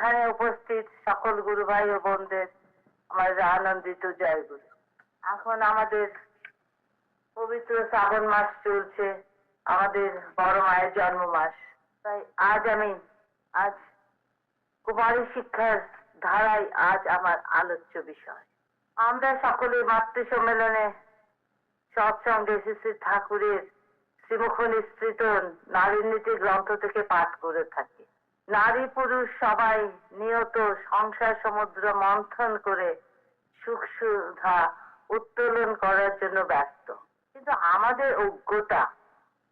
এখানে উপস্থিত সকল গুরু ভাই ও বোনদের আমার আনন্দিত জয় গুরু এখন আমাদের পবিত্র শ্রাবণ মাস চলছে, আমাদের বড় মায়ের জন্ম মাস তাই আজ আমি, আজ কুমারী শিক্ষার ধারাই আজ আমার আলোচ্য বিষয়। আমরা সকলে মাতৃ সম্মেলনে সৎসঙ্গে শ্রী শ্রী ঠাকুরের শ্রীমুখ নিঃসৃত নারীর নীতি গ্রন্থ থেকে পাঠ করে থাকি। নারী পুরুষ সবাই নিয়ত সংসার সমুদ্র মন্থন করে সুখ সুধা উত্তোলন করার জন্য ব্যস্ত। কিন্তু আমাদের অজ্ঞতা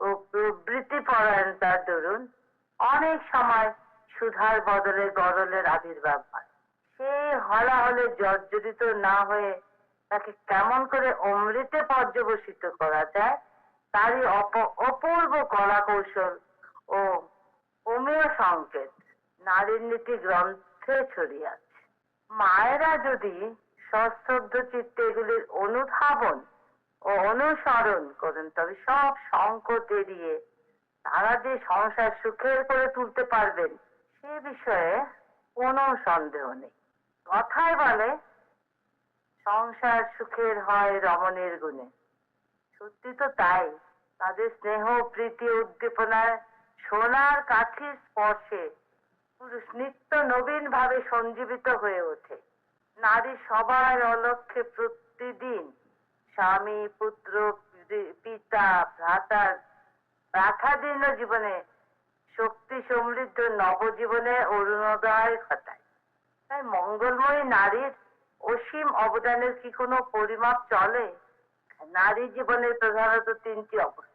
ও প্রবৃত্তি পরায়ণতার দরুন অনেক সময় সুধার বদলে গরলের আবির্ভাব হয়। সেই হলাহলে জর্জরিত না হয়ে তাকে কেমন করে অমৃতে পর্যবসিত করা যায়, তারই অপ- অপূর্ব কলা কৌশল ও অমীয় সংকেত নারীর নীতি গ্রন্থে ছড়িয়ে আছে। মায়েরা যদি সশ্রদ্ধ চিত্তে এগুলির অনুধাবন ও অনুসরণ করেন, তবে সব সংকট এড়িয়ে তারা যে সংসার সুখের করে তুলতে পারবেন, সে বিষয়ে কোনো সন্দেহ নেই। কথায় বলে, সংসার সুখের হয় রমণের গুণে। সত্যি তো তাই, তাদের স্নেহ প্রীতি উদ্দীপনায় সোনার কাঠির স্পর্শে পুরুষ নিত্য নবীন ভাবে সঞ্জীবিত হয়ে ওঠে। নারী সবার অলক্ষ্যে প্রতিদিন স্বামী, পুত্র, পিতা ভ্রাতার রাখাদীর্ণ জীবনে শক্তি সমৃদ্ধ নবজীবনে অরুণোদয় ঘটায়। তাই মঙ্গলময়ী নারীর অসীম অবদানের কি কোনো পরিমাপ চলে? নারী জীবনের প্রধানত তিনটি অবস্থা।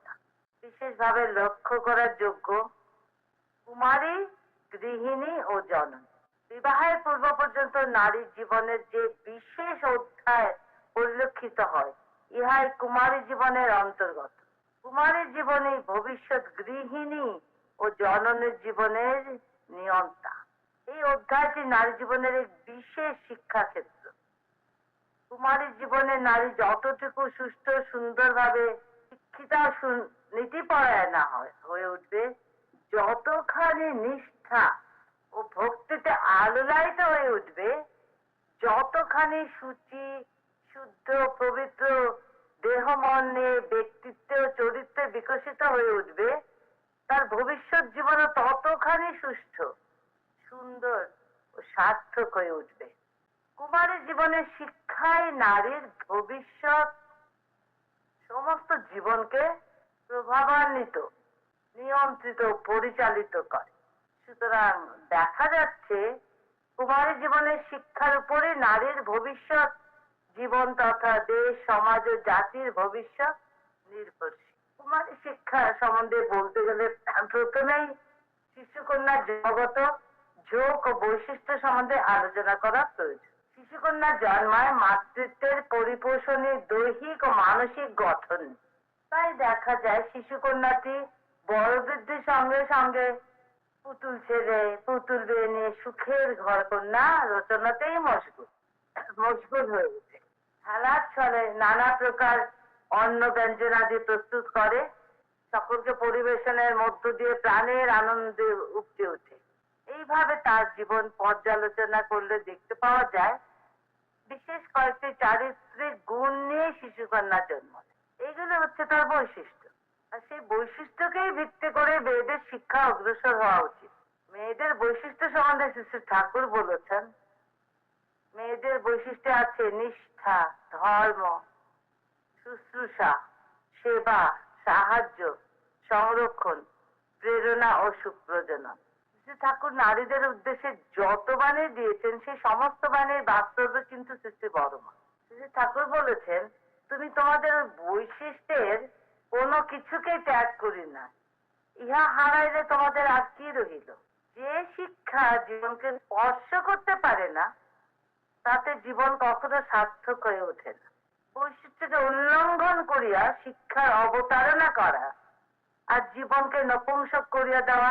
বিশেষভাবে লক্ষ্য করার যোগ্য কুমারী, গৃহিণী ও জননী। বিবাহের পূর্ব পর্যন্ত নারীর জীবনের যে বিশেষ অধ্যায় পরিলক্ষিত হয়, ইহাই কুমারী জীবনের অন্তর্গত। কুমারী জীবনে ভবিষ্যৎ গৃহিণী ও জননের জীবনের নিয়ন্তা। এই অধ্যায়টি নারী জীবনের এক বিশেষ শিক্ষাক্ষেত্র। কুমারী জীবনে নারী যতটুকু সুস্থ, সুন্দরভাবে শিক্ষিতা নীতিপরায়ণা হয়ে উঠবে। যতখানি নিষ্ঠা ও ভক্তিতে আলোলায়িত হয়ে উঠবে, যতখানি সূচি, শুদ্ধ, পবিত্র দেহ, মন ব্যক্তিত্ব চরিত্রে বিকশিত হয়ে উঠবে, তার ভবিষ্যৎ জীবনও ততখানি সুষ্ঠু, সুন্দর ও সার্থক হয়ে উঠবে। কুমারী জীবনের শিক্ষাই নারীর ভবিষ্যৎ সমস্ত জীবনকে প্রভাবান্বিত, নিয়ন্ত্রিত, পরিচালিত করে। সুতরাং দেখা যাচ্ছে, কুমারী জীবনের শিক্ষার উপরে নারীর ভবিষ্যৎ জীবন তথা দেশ, সমাজ ও জাতির ভবিষ্যৎ নির্ভরশীল। কুমারী শিক্ষা সম্বন্ধে বলতে গেলে প্রথমেই শিশুকন্যা জগত, যোগ ও বৈশিষ্ট্য সম্বন্ধে আলোচনা করা প্রয়োজন। শিশুকন্যা জন্মায় মাতৃত্বের পরিপোষণে দৈহিক ও মানসিক গঠন। তাই দেখা যায় শিশুকন্যাটি বড় বৃদ্ধির সঙ্গে সঙ্গে পুতুল ছেলে পুতুল বিয়ে নিয়ে সুখের ঘর কন্যা রচনাতেই মশগুল মশগুল হয়ে ওঠে। খেলার ছলে নানা প্রকার অন্ন ব্যঞ্জনাদি প্রস্তুত করে। সকলকে পরিবেশনের মধ্য দিয়ে প্রাণের আনন্দে উপচে ওঠে। এইভাবে তার জীবন পর্যালোচনা করলে দেখতে পাওয়া যায় বিশেষ কয়েকটি চারিত্রিক গুণ নিয়ে শিশুকন্যা জন্ম এইগুলো হচ্ছে তার বৈশিষ্ট্য। আর সেই বৈশিষ্ট্যকেই ভিত্তি করে মেয়েদের শিক্ষা অগ্রসর হওয়া উচিত। মেয়েদের বৈশিষ্ট্য সম্বন্ধে শ্রী ঠাকুর বলেছেন, মেয়েদের বৈশিষ্ট্য আছে নিষ্ঠা, ধর্ম, শুশ্রূষা, সেবা, সাহায্য, সংরক্ষণ, প্রেরণা ও সুপ্রজনন। শ্রী ঠাকুর নারীদের উদ্দেশ্যে যত বাণী দিয়েছেন, সেই সমস্ত বাণীর বাস্তবে কিন্তু সৃষ্টি বড়মা শ্রী ঠাকুর বলেছেন, তুমি তোমাদের বৈশিষ্ট্যের কোনো কিছুকেই ত্যাগ করি না। ইহা হারাইলে তোমাদের আর কি রহিল? যে শিক্ষা জীবনকে স্পর্শ করতে পারে না, তাতে জীবন কখনো সার্থক হয়ে ওঠে না। বৈশিষ্ট্যকে উল্লঙ্ঘন করিয়া শিক্ষার অবতারণা করা আর জীবনকে নপুংসক করিয়া দেওয়া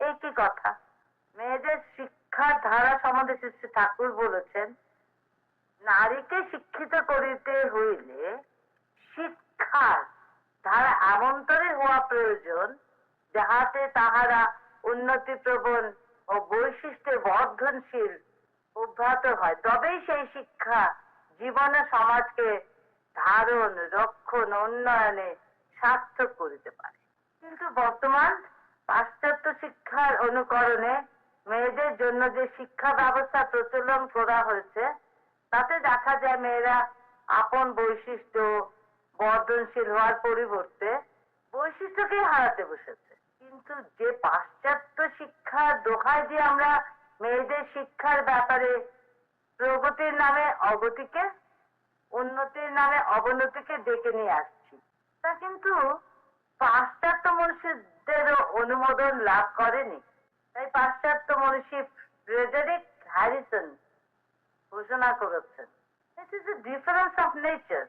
কি কথা। মেয়েদের শিক্ষার ধারা সম্বন্ধে শ্রী ঠাকুর বলেছেন, নারীকে শিক্ষিত করিতে হইলে শিক্ষার ধারা এমন্তরে হওয়া প্রয়োজন, যাহাতে তাহারা উন্নতি প্রবণ ও বৈশিষ্ট্যে বর্ধনশীল অব্যাহত হয়। তবেই সেই শিক্ষা জীবনে সমাজকে ধারণ, রক্ষণ, উন্নয়নে সার্থক করিতে পারে। কিন্তু বর্তমান পাশ্চাত্য শিক্ষার অনুকরণে মেয়েদের জন্য যে শিক্ষা ব্যবস্থা প্রচলন করা হয়েছে, তাতে দেখা যায় মেয়েরা আপন বৈশিষ্ট্য, বর্ধনশীল হওয়ার পরিবর্তে বৈশিষ্ট্যকে হারাতে বসেছে। কিন্তু যে পাশ্চাত্য শিক্ষার দোহাই দিয়ে আমরা মেয়েদের শিক্ষার ব্যাপারে প্রগতির নামে অগতিকে, উন্নতির নামে অবনতিকে ডেকে নিয়ে আসছি, তা কিন্তু পাশ্চাত্য মনীষীদেরও অনুমোদন লাভ করেনি তাই পাশ্চাত্য মনীষী ফ্রেডারিক হ্যারিসন ঘোষণা করেছেন It is a difference of nature,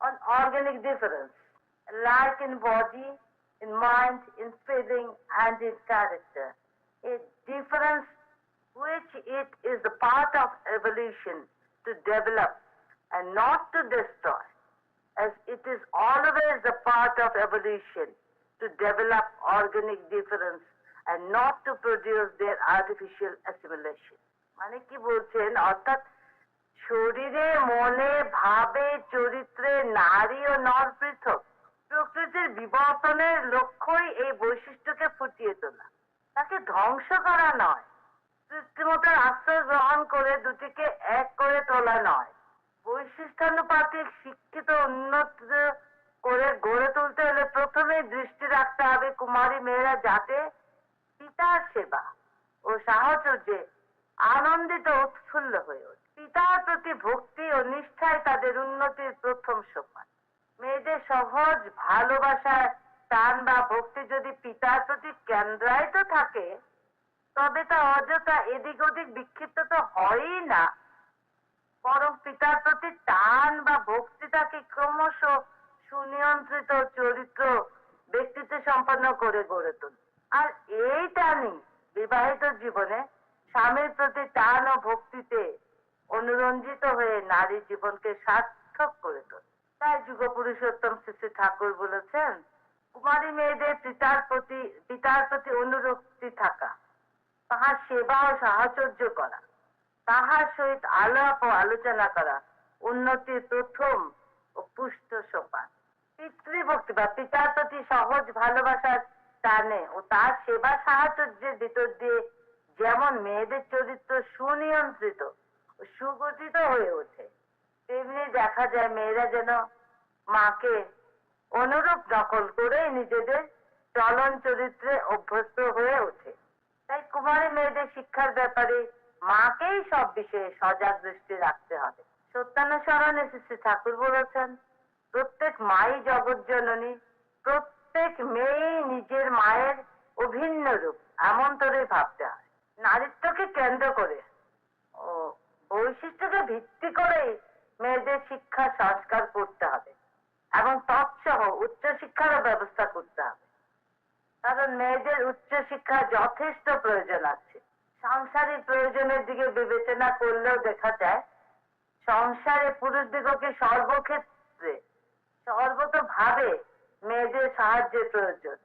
an organic difference, like in body, in mind, in feeling, and in character. A difference which it is the part of evolution to develop and not to destroy, as it is always the part of evolution To develop organic difference and not to produce their artificial assimilation. মানে কি বলছেন? অর্থাৎ শরীরে মনে, ভাবে, চরিত্রে নারী ও নর পৃথক। প্রকৃতির বিবর্তনের লক্ষ্যই এই বৈশিষ্ট্যকে ফুটিয়ে তোলা। তাকে ধ্বংস করা নয়। কৃত্রিমতার আশ্রয় গ্রহণ করে দুটিকে এক করে তোলা নয়। বৈশিষ্ট্যানুপাতিক, শিক্ষিত, উন্নত করে গড়ে তুলতে হলে প্রথমেই দৃষ্টি রাখতে হবে কুমারী মেয়েরা যাতে পিতার সেবা ও সাহচর্যে আনন্দিত উৎফুল্ল হয়ে ওঠে। পিতার প্রতি ভক্তি ও নিষ্ঠায় তাদের উন্নতির প্রথম সোপান মেয়েদের সহজ ভালোবাসার টান বা ভক্তি যদি পিতার প্রতি কেন্দ্রায়িত থাকে, তবে তা অযথা এদিক ওদিক বিক্ষিপ্ত তো হয়ই না। বরং পিতার প্রতি টান বা ভক্তি তাকে ক্রমশ সুনিয়ন্ত্রিত চরিত্র ব্যক্তিত্ব সম্পন্ন করে গড়ে তোলে। আর এই টানই বিবাহিত জীবনে স্বামীর প্রতি টান ও ভক্তিতে অনুরঞ্জিত হয়ে নারী জীবনকে সার্থক করে তোলে। তাই যুগ পুরুষোত্তম শ্রী ঠাকুর বলেছেন, কুমারী মেয়েদের পিতার প্রতি পিতার প্রতি অনুরক্তি থাকা, তাহার সেবা ও সাহচর্য করা, তাহার সহিত আলাপ ও আলোচনা করা উন্নতির প্রথম ও পুষ্ট সোপান পিতৃভক্তি বা পিতার প্রতি সহজ ভালোবাসার টানে ও তার সেবা সাহচর্যের ভিতর দিয়ে যেমন মেয়েদের চরিত্র সুনিয়ন্ত্রিত ও সুগঠিত হয়ে ওঠে, তেমনি দেখা যায় মেয়েরা যেন মাকে অনুরূপ নকল করে নিজেদের চলন চরিত্রে অভ্যস্ত হয়ে ওঠে। তাই কুমারী মেয়েদের শিক্ষার ব্যাপারে মাকেই সব বিষয়ে সজাগ দৃষ্টি রাখতে হবে। সত্যানুসরণে শ্রী ঠাকুর বলেছেন প্রত্যেক মাই জগৎ জননী, প্রত্যেক মেয়েই নিজের মায়ের অভিন্ন রূপ এমন তোরে ভাবতে হয়। নারীত্বকে কেন্দ্র করে ও বৈশিষ্ট্যকে ভিত্তি করে মেয়েদের শিক্ষা, সংস্কার করতে হবে এবং তৎসহ উচ্চশিক্ষারও ব্যবস্থা করতে হবে। কারণ মেয়েদের উচ্চশিক্ষা যথেষ্ট প্রয়োজন আছে। সংসারের প্রয়োজনের দিকে বিবেচনা করলেও দেখা যায়, সংসারে পুরুষদিগকে সর্বক্ষেত্রে সর্বতভাবে মেয়েদের সাহায্যের প্রয়োজন।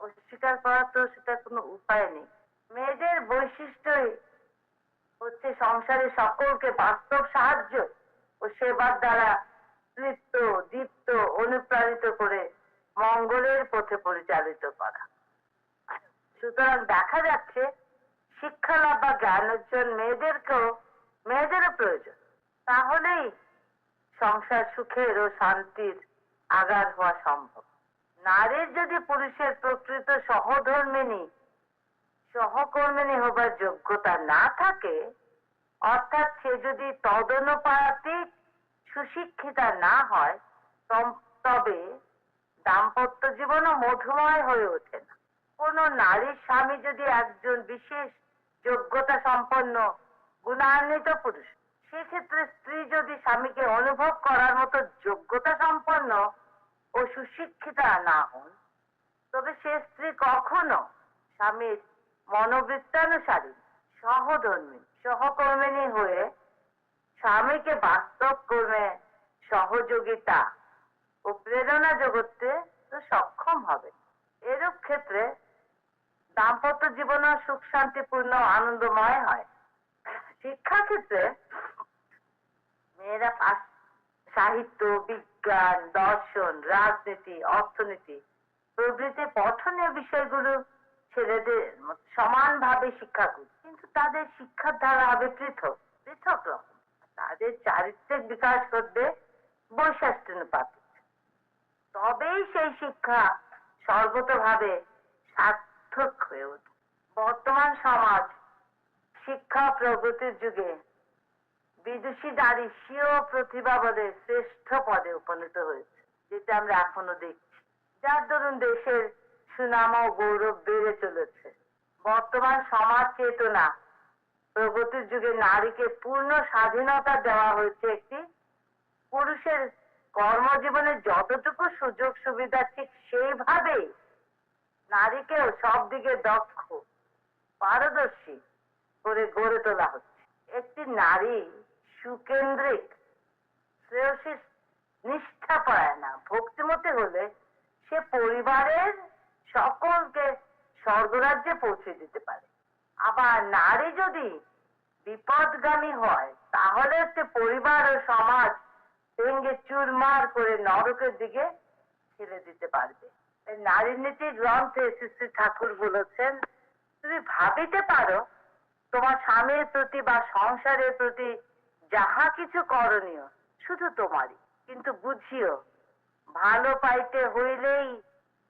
অস্বীকার করার তো সেটা কোনো উপায় নেই। মেয়েদের বৈশিষ্ট্যই হচ্ছে সংসারে সকলকে বাস্তব সাহায্য ও সেবার দ্বারা তৃপ্ত, দীপ্ত, অনুপ্রাণিত করে মঙ্গলের পথে পরিচালিত করা। সুতরাং দেখা যাচ্ছে শিক্ষা লাভ বা জ্ঞান অর্জন মেয়েদেরকেও মেয়েদেরও প্রয়োজন। তাহলেই সংসার সুখের ও শান্তির আগার হওয়া সম্ভব। নারীর যদি পুরুষের প্রকৃত সহধর্মিনী, সহকর্মিনী হবার যোগ্যতা না থাকে, অর্থাৎ সে যদি তদনুপাতিক সুশিক্ষিতা না হয় তবে দাম্পত্য জীবনও মধুময় হয়ে ওঠে না। কোন নারীর স্বামী যদি একজন বিশেষ যোগ্যতা সম্পন্ন, গুণান্বিত পুরুষ সেক্ষেত্রে স্ত্রী যদি স্বামীকে অনুভব করার মতো যোগ্যতা সম্পন্ন ও সুশিক্ষিতা না হন, তবে সে স্ত্রী কখনো স্বামীর মনোবৃত্তানুসারী, সহধর্মী সহকর্মিনী হয়ে স্বামীকে বাস্তব কর্মে সহযোগিতা ও প্রেরণা জগতে সক্ষম হবে। এরূপ ক্ষেত্রে দাম্পত্য জীবনও সুখ শান্তিপূর্ণ আনন্দময় হয়। শিক্ষাক্ষেত্রে মেয়েরা সাহিত্য, বিজ্ঞান, দর্শন, রাজনীতি, অর্থনীতি প্রভৃতি পঠনীয় বিষয়গুলো ছেলেদের সমানভাবে শিক্ষা করবে কিন্তু তাদের শিক্ষার ধারা হবে পৃথক পৃথক রকম। তাদের চারিত্রিক বিকাশ ঘটবে বৈশাষ্ট্যনুপাতিক তবেই সেই শিক্ষা সর্বতভাবে সার্থক হয়ে ওঠে। বর্তমান সমাজ শিক্ষা প্রগতির যুগে বিদুষী নারী স্বীয় প্রতিভা বলে শ্রেষ্ঠ পদে উপনীত হয়েছে, যেটা আমরা এখনও দেখছি। যার দরুন দেশের সুনাম ও গৌরব বেড়ে চলেছে। বর্তমান সমাজ চেতনা প্রগতির যুগে নারীকে পূর্ণ স্বাধীনতা দেওয়া হয়েছে একটি পুরুষের কর্মজীবনে যতটুকু সুযোগ সুবিধা ঠিক সেইভাবেই নারীকেও সব দিকে দক্ষ, পারদর্শী করে গড়ে তোলা হচ্ছে। একটি নারী সুকেন্দ্রিক। শ্রেয়সী নিষ্ঠাপরায়ণা ভক্তিমতী হলে সে পরিবারের সকলকে স্বর্গরাজ্যে পৌঁছে দিতে পারে। আবার নারী যদি বিপদগামী হয়, তাহলে সে পরিবার ও সমাজ ভেঙে চুরমার করে নরকের দিকে ছেড়ে দিতে পারবে। নারী নীতি গ্রন্থে শ্রী শ্রী ঠাকুর বলেছেন, তুমি ভাবিতে পারো, তোমার স্বামীর প্রতি বা সংসারের প্রতি যাহা কিছু করণীয়, শুধু তোমারই, কিন্তু বুঝিও, ভালো পাইতে হইলেই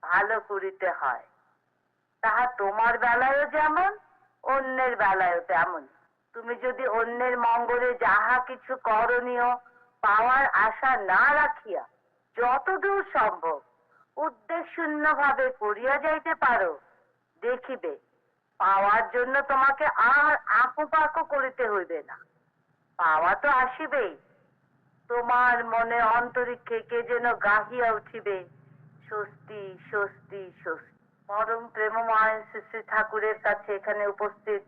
ভালো করিতে হয়। তাহা তোমার বেলায়ও যেমন, অন্যের বেলায়ও তেমন তুমি যদি অন্যের মঙ্গলে যাহা কিছু করণীয় পাওয়ার আশা না রাখিয়া যতদূর সম্ভব উদ্দেশ্যশূন্য ভাবে করিয়া যাইতে পারো, দেখিবে, পাওয়ার জন্য তোমাকে আর আঁকু পাকু করিতে হইবে না। পাওয়া তো আসিবেই। তোমার মনে অন্তরিক্ষে কে যেন গাহিয়া উঠিবে। স্বস্তি স্বস্তি স্বস্তি। পরম প্রেমময় শ্রী শ্রী ঠাকুরের কাছে এখানে উপস্থিত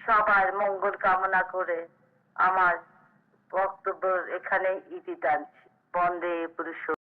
সবার মঙ্গল কামনা করে আমার বক্তব্য এখানে ইতি টানছি। বন্দে পুরুষ